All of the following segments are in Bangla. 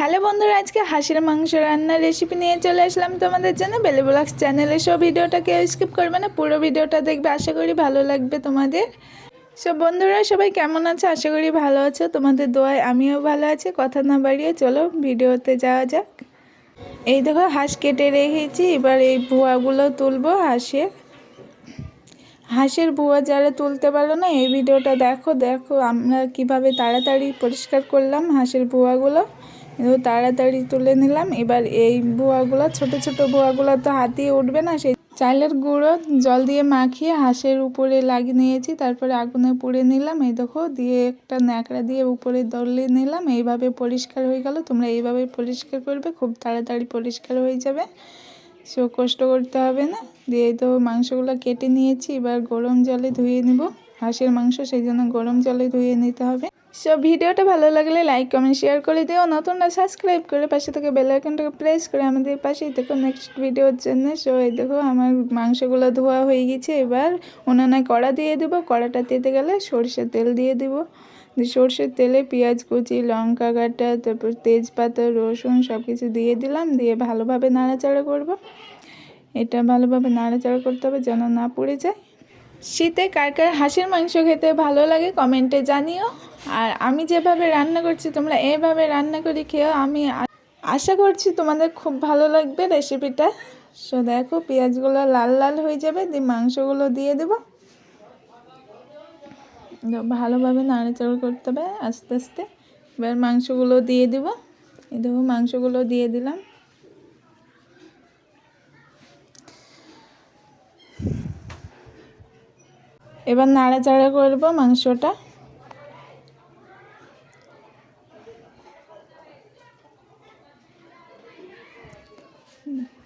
হ্যালো বন্ধুরা, আজকে হাঁসের মাংস রান্নার রেসিপি নিয়ে চলে আসলাম তোমাদের জন্য। বেলে ব্লগস চ্যানেলে সব ভিডিওটা কেউ স্কিপ করবে না, পুরো ভিডিওটা দেখবে, আশা করি ভালো লাগবে তোমাদের। সব বন্ধুরা, সবাই কেমন আছে? আশা করি ভালো আছো। তোমাদের দোয়ায় আমিও ভালো আছি, কথা না বাড়িয়ে চলো ভিডিওতে যাওয়া যাক। এই দেখো, হাঁস কেটে রেখেছি, এবার এই ভুয়াগুলো তুলবো হাঁসের। হাঁসের ভুয়া যারা তুলতে পারো না, এই ভিডিওটা দেখো দেখো আমরা কীভাবে তাড়াতাড়ি পরিষ্কার করলাম হাঁসের ভুয়াগুলো। কিন্তু তাড়াতাড়ি তুলে নিলাম। এবার এই ভুয়াগুলো ছোট ছোট ভুয়াগুলো তো হাত দিয়ে উঠবে না, সেই চালের গুঁড়ো জল দিয়ে মাখিয়ে হাঁসের উপরে লাগিয়ে নিয়েছি। তারপরে আগুনে পুড়ে নিলাম। এই দেখো, দিয়ে একটা ন্যাকড়া দিয়ে উপরে দলিয়ে নিলাম। এইভাবে পরিষ্কার হয়ে গেল। তোমরা এইভাবে পরিষ্কার করবে, খুব তাড়াতাড়ি পরিষ্কার হয়ে যাবে। সো কষ্ট করতে হবে না। দিয়ে তো মাংসগুলো কেটে নিয়েছি। এবার গরম জলে ধুয়ে নিব। হাঁসের মাংস, সেই জন্য গরম জলে ধুয়ে নিতে হবে। সো ভিডিওটা ভালো লাগলে লাইক কমেন্ট শেয়ার করে দিও। নতুনরা সাবস্ক্রাইব করে পাশে থেকে বেল আইকনটাকে প্রেস করে আমাদের পাশেই দেখো নেক্সট ভিডিওর জন্য। সো এই দেখো, আমার মাংসগুলো ধোয়া হয়ে গেছে। এবার উনানায় কড়া দিয়ে দেবো। কড়াটা দিতে গেলে সরষের তেল দিয়ে দেবো। সর্ষের তেলে পেঁয়াজ, কুচি, লঙ্কা কাটা তারপর তেজপাতা, রসুন সব কিছু দিয়ে দিলাম। দিয়ে ভালোভাবে নাড়াচাড়া করব। এটা ভালোভাবে নাড়াচাড়া করতে হবে যেন না পুড়ে যায়। শীতে কার কার হাঁসের মাংস খেতে ভালো লাগে কমেন্টে জানিও। আর আমি যেভাবে রান্না করছি, তোমরা এভাবে রান্না করে খেয়েও আমি আশা করছি তোমাদের খুব ভালো লাগবে রেসিপিটা সো দেখো, পেঁয়াজগুলো লাল লাল হয়ে যাবে, দিয়ে মাংসগুলো দিয়ে দেবো। ভালোভাবে নাড়াচাড়া করতে হবে আস্তে আস্তে। এবার মাংসগুলো দিয়ে দিব। এই দেখো, মাংসগুলো দিয়ে দিলাম। এবার নাড়াচাড়া করব মাংসটা।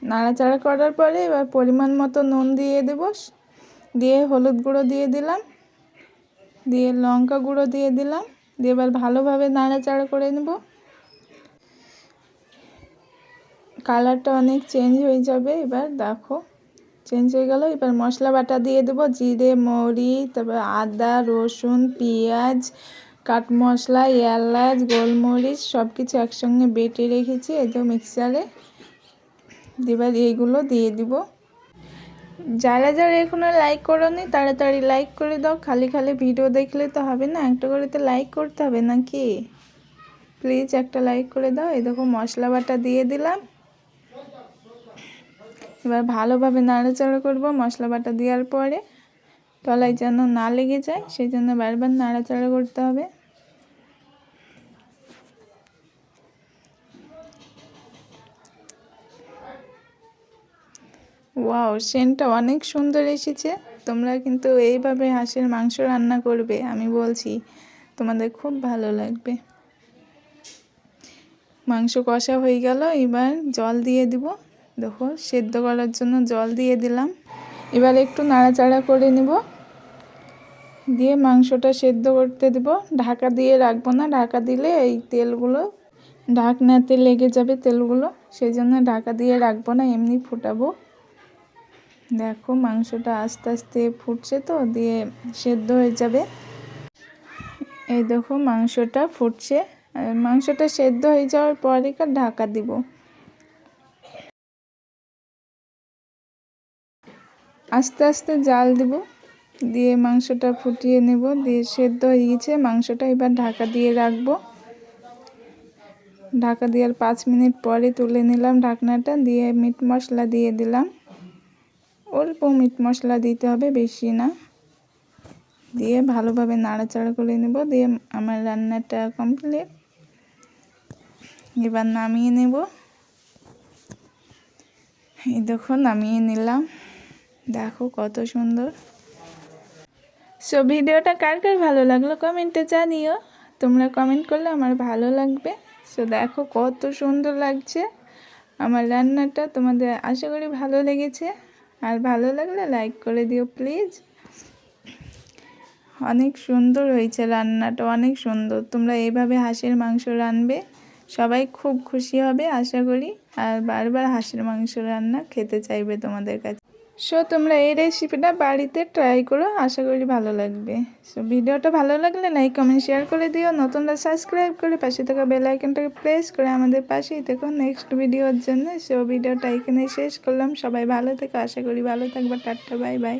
নাড়াচাড়া করার পরে এবার পরিমাণ মতো নুন দিয়ে দেব। দিয়ে হলুদ গুঁড়ো দিয়ে দিলাম। দিয়ে লঙ্কা গুঁড়ো দিয়ে দিলাম। দিয়ে এবার ভালোভাবে নাড়াচাড়া করে নেব। কালারটা অনেক চেঞ্জ হয়ে যাবে। এবার দেখো, চেঞ্জ হয়ে গেল। এবার মশলা বাটা দিয়ে দেবো। জিরে মৌরি তারপর আদা, রসুন, পেঁয়াজ কাট মশলা, এলাচ, গোলমরিচ সব কিছু একসঙ্গে বেটে রেখেছি এই তো মিক্সারে এবার এইগুলো দিয়ে দিব। যারা যারা এখনও লাইক করোনি, তাড়াতাড়ি লাইক করে দাও। খালি খালি ভিডিও দেখলে তো হবে না। একটা করে তো লাইক করতে হবে নাকি? প্লিজ একটা লাইক করে দাও। এই দেখো মশলা বাটা দিয়ে দিলাম। এবার ভালোভাবে নাড়াচাড়া করব মশলা বাটা দেওয়ার পরে। তলায় যেন না লেগে যায়, সেই জন্য বারবার নাড়াচাড়া করতে হবে। ওয়াও সেন্টটা অনেক সুন্দর এসেছে। তোমরা কিন্তু এইভাবে হাঁসের মাংস রান্না করবে, আমি বলছি, তোমাদের খুব ভালো লাগবে। মাংস কষা হয়ে গেল, এবার জল দিয়ে দিব। দেখো, সেদ্ধ করার জন্য জল দিয়ে দিলাম। এবার একটু নাড়াচাড়া করে নিব। দিয়ে মাংসটা সেদ্ধ করতে দেব। ঢাকা দিয়ে রাখব না, ঢাকা দিলে এই তেলগুলো, ঢাকনাতে লেগে যাবে তেলগুলো। সেই জন্য ঢাকা দিয়ে রাখব না, এমনি ফুটাবো। দেখো মাংসটা আস্তে আস্তে ফুটছে তো, দিয়ে সেদ্ধ হয়ে যাবে। এই দেখো মাংসটা ফুটছে। মাংসটা সেদ্ধ হয়ে যাওয়ার পরে ঢাকা দিব। আস্তে আস্তে জাল দিব, দিয়ে মাংসটা ফুটিয়ে নেব, দিয়ে সেদ্ধ হয়ে গেছে। মাংসটা এবার ঢাকা দিয়ে রাখব। ঢাকা দেওয়ার পাঁচ মিনিট পরে তুলে নিলাম ঢাকনাটা, দিয়ে মিট মশলা দিয়ে দিলাম। অল্প মিট মশলা দিতে হবে, বেশি না। দিয়ে ভালোভাবে নাড়াচাড়া করে নেব, দিয়ে আমার রান্নাটা কমপ্লিট এবার নামিয়ে নেব। এই দেখো, নামিয়ে নিলাম। দেখো কত সুন্দর। সো ভিডিওটা কার কার ভালো লাগল কমেন্টে জানিও। তোমরা কমেন্ট করলে আমার ভালো লাগবে। সো দেখো কত সুন্দর লাগছে। আমার রান্নাটা তোমাদের আশা করি ভালো লেগেছে। আর ভালো লাগলে লাইক করে দিও প্লিজ অনেক সুন্দর হয়েছে রান্নাটা, অনেক সুন্দর। তোমরা এইভাবে হাঁসের মাংস রানবে সবাই খুব খুশি হবে, আশা করি। আর বারবার হাঁসের মাংস রান্না খেতে চাইবে তোমাদের কাছে। সো তোমরা এই রেসিপিটা বাড়িতে ট্রাই করো, আশা করি ভালো লাগবে। সো ভিডিওটা ভালো লাগলে লাইক কমেন্ট শেয়ার করে দিও। নতুনরা সাবস্ক্রাইব করে পাশে থাকা বেল আইকনটাকে প্রেস করে আমাদের পাশেই থেকো নেক্সট ভিডিওর জন্য। সো ভিডিওটা এখানে শেষ করলাম। সবাই ভালো থেকো, আশা করি ভালো থাকবে। Tata bye bye